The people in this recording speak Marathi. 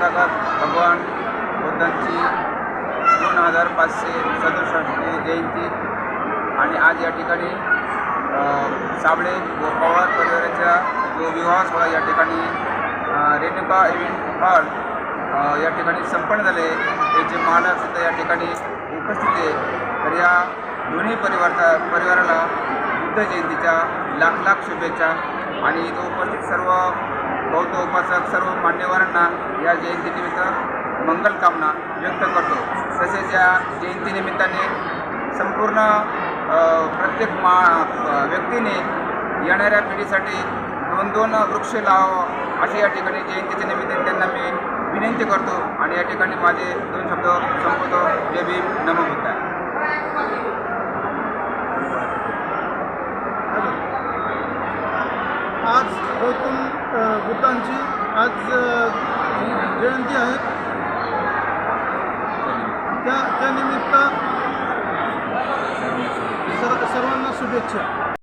भगवान बुद्धांची दोन हजार पाचशे सदुसष्टची जयंती. आणि आज या ठिकाणी साबळे व पवार परिवाराच्या जो विवाह सोहळा या ठिकाणी रेणुका इव्हेंट हॉल या ठिकाणी संपन्न झाले. त्याचे मालक सुद्धा या ठिकाणी उपस्थित आहे. तर या दोन्ही परिवारचा परिवाराला बुद्ध जयंतीच्या लाख लाख शुभेच्छा. आणि इथं उपस्थित सर्व बौद्ध उपासक सर्व मान्यवरांना या जयंतीनिमित्त मंगलकामना व्यक्त करतो. तसेच या जयंतीनिमित्ताने संपूर्ण प्रत्येक मा व्यक्तीने येणाऱ्या पिढीसाठी दोन दोन वृक्ष लाव असे या ठिकाणी जयंतीच्या निमित्ताने त्यांना मी विनंती करतो. आणि या ठिकाणी माझे दोन शब्द संपवतो. जय भीम. नमो बुद्धाय आज गौतम बुद्धांची आज जयंती आहे. त्या त्यानिमित्त सर्वांना शुभेच्छा.